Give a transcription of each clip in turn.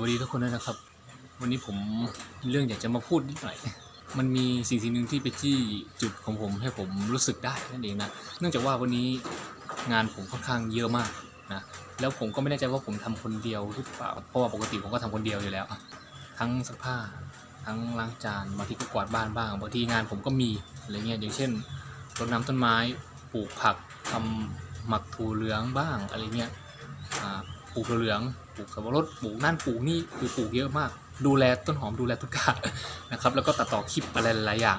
วัสดีทุกคนด้วยนะครับ วันนี้ผมมีเรื่องอยากจะมาพูดนิดหน่อย มันมีสิ่งสิ่งหนึ่งที่ไปจี้จุดของผมให้ผมรู้สึกได้นั่นเองนะเนื่องจากว่าวันนี้งานผมค่อนข้างเยอะมากนะแล้วผมก็ไม่แน่ใจว่าผมทำคนเดียวหรือเปล่าเพราะว่าปกติผมก็ทำคนเดียวอยู่แล้ว ทั้งซักผ้าทั้งล้างจานบางทีก็กวาดบ้านบ้างบางทีงานผมก็มีอะไรเงี้ยอย่างเช่นรดน้ำต้นไม้ปลูกผักทำหมักถั่วเหลืองบ้างอะไรเงี้ยปลูกถั่วเหลือง ปลูกสับปะรดปลูกนั่นปลูกนี่คือปลูกเยอะมาก ดูแลต้นหอมดูแลทุกอย่างนะครับ แล้วก็ตัดต่อคลิปอะไรหลายอย่าง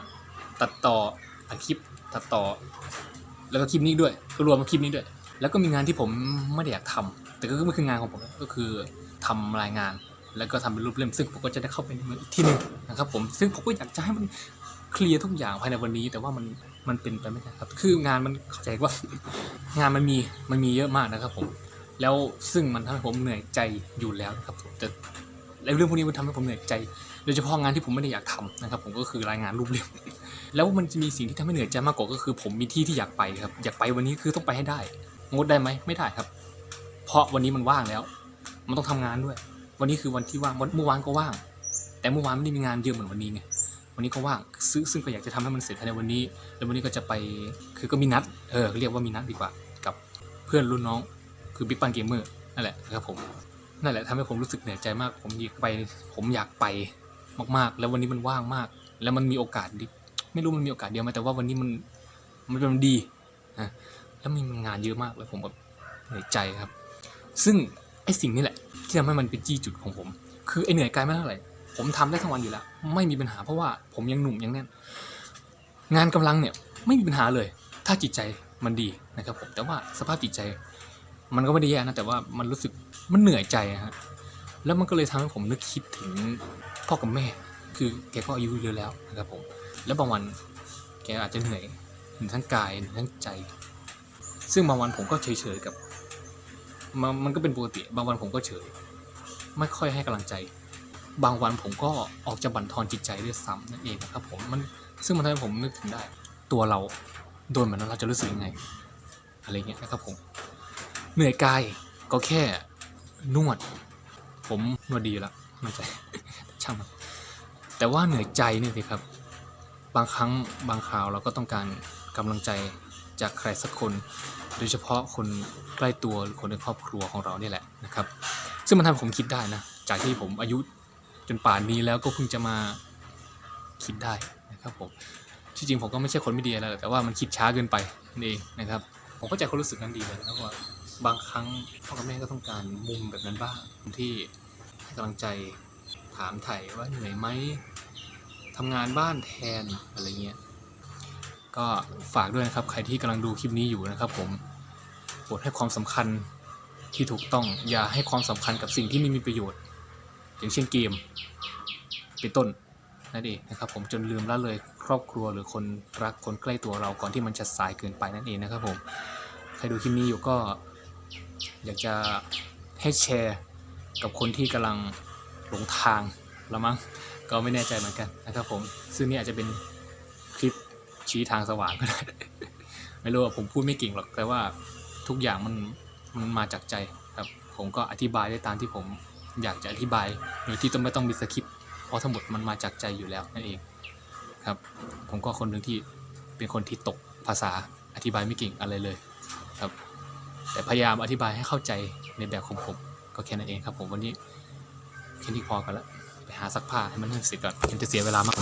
ตัดต่ออัดคลิปตัดต่อ แล้วก็คลิปนี้ด้วยก็รวมมาคลิปนี้ด้วย แล้วก็มีงานที่ผมไม่ได้อยากทำแต่ก็มันคืองานของผมก็คือทำรายงาน แล้วก็ทำเป็นรูปเล่มซึ่งผมก็จะได้เข้าไปในมืออีกที่หนึ่งนะครับผมซึ่งผมก็อยากจะให้มันเคลียร์ทุกอย่างภายในวันนี้ แต่ว่ามันมันเป็นไปไม่ได้ครับ คืองานมันเข้าใจว่างานมันมีมันมีเยอะมากนะครับผม แล้วซึ่งมันทำให้ผมเหนื่อยใจอยู่แล้วนะครับผมแต่เรื่องพวกนี้มันทำให้ผมเหนื่อยใจโดยเฉพาะงานที่ผมไม่ได้อยากทำนะครับ ผมก็คือรายงานรูปเล่มแล้วมันจะมีสิ่งที่ทำให้เหนื่อยใจมากกว่าก็คือ ผมมีที่ที่อยากไปครับ อยากไปวันนี้คือต้องไปให้ได้งดได้ไหมไม่ได้ครับ เพราะวันนี้มันว่างแล้ว มันต้องทำงานด้วย วันนี้คือวันที่ว่างเมื่อวานก็ว่าง แต่เมื่อวานไม่ได้มีงานเยอะเหมือนวันนี้ไงวันนี้ก็ว่างซึ่งซึ่งก็อยากจะทำให้มันเสร็จภายในวันนี้ แล้ววันนี้ก็จะไปคือก็มีนัดเออเรียกว่ามีนัดดีกว่า กับเพื่อนรุ่นน้อง คือบิ๊กปันเกมเมอร์นั่นแหละนะครับผมนั่นแหละทำให้ผมรู้สึกเหนื่อยใจมาก ผมอยากไป ผมอยากไปมากๆ แล้ววันนี้มันว่างมาก แล้วมันมีโอกาสดิไม่รู้มันมีโอกาสเดียวไหมแต่ว่าวันนี้มันมันเป็นดีนะแล้วมีงานเยอะมากเลยผมแบบเหนื่อยใจครับ ซึ่งไอ้สิ่งนี้แหละ ที่ทำให้มันเป็นจี้จุดของผม คือไอ้เหนื่อยกายไม่เท่าไหร่ผมทำได้ทั้งวันอยู่แล้ว ไม่มีปัญหาเพราะว่าผมยังหนุ่มยังแน่นงานกำลังเนี่ยไม่มีปัญหาเลย ถ้าจิตใจมันดีนะครับผมแต่ว่าสภาพจิตใจ มันก็ไม่ได้แย่นะแต่ว่ามันรู้สึกมันเหนื่อยใจอะฮะแล้วมันก็เลยทำให้ผมนึกคิดถึงพ่อกับแม่ คือแกก็อายุเยอะแล้วนะครับผมแล้วบางวันแกอาจจะเหนื่อยเหนื่อยทั้งกายเหนื่อยทั้งใจ ซึ่งบางวันผมก็เฉยๆกับมันมันก็เป็นปกติบางวันผมก็เฉย ไม่ค่อยให้กำลังใจ บางวันผมก็ออกจะบั่นทอนจิตใจด้วยซ้ำนั่นเองนะครับผมมันซึ่งมันทำให้ผมนึกถึงได้ ตัวเราโดนแบบนั้นเราจะรู้สึกยังไง อะไรเงี้ยนะครับผม เหนื่อยกายก็แค่นวด ผมนวดดีแล้วมั่นใจช่างมันแต่ว่าเหนื่อยใจเนี่ยสิครับ บางครั้งบางคราวเราก็ต้องการกำลังใจจากใครสักคน โดยเฉพาะคนใกล้ตัวหรือคนในครอบครัวของเราเนี่ยแหละนะครับ ซึ่งมันทำให้ผมคิดได้นะ จากที่ผมอายุจนป่านนี้แล้วก็เพิ่งจะมาคิดได้นะครับผมที่จริงผมก็ไม่ใช่คนไม่ดีอะไรแต่ว่ามันคิดช้าเกินไปนั่นเองนะครับ ผมเข้าใจความรู้สึกนั้นดีเลยนะว่า บางครั้งพ่อกับแม่ก็ต้องการมุมแบบนั้นบ้างที่ให้กำลังใจถามไถ่ว่าเหนื่อยไหมทำงานบ้านแทนอะไรเงี้ยก็ฝากด้วยนะครับใครที่กำลังดูคลิปนี้อยู่นะครับ ผมโปรดให้ความสำคัญที่ถูกต้องอย่าให้ความสำคัญกับสิ่งที่ไม่มีประโยชน์ อย่างเช่นเกมเป็นต้นนั่นเองนะครับผมจนลืมละเลยครอบครัวหรือคนรักคนใกล้ตัวเราก่อนที่มันจะสายเกินไปนั่นเองนะครับผมใครดูคลิปนี้อยู่ก็ อยากจะให้แชร์กับคนที่กำลังหลงทางแล้วมั้งก็ไม่แน่ใจเหมือนกันนะครับผมซึ่งนี่อาจจะเป็นคลิปชี้ทางสว่างก็ได้ไม่รู้ว่าผมพูดไม่เก่งหรอกแต่ว่าทุกอย่างมันมันมาจากใจครับผมก็อธิบายได้ตามที่ผมอยากจะอธิบายโดยที่ต้องไม่ต้องมีสคริปต์เพราะทั้งหมดมันมาจากใจอยู่แล้วนั่นเองครับผมก็คนหนึ่งที่เป็นคนที่ตกภาษาอธิบายไม่เก่งอะไรเลยครับ แต่พยายามอธิบายให้เข้าใจในแบบของผม ก็แค่นั้นเองครับผมวันนี้แค่นี้พอกันละไปหาซักผ้าให้มันเสร็จก่อนมันจะเสียเวลามาก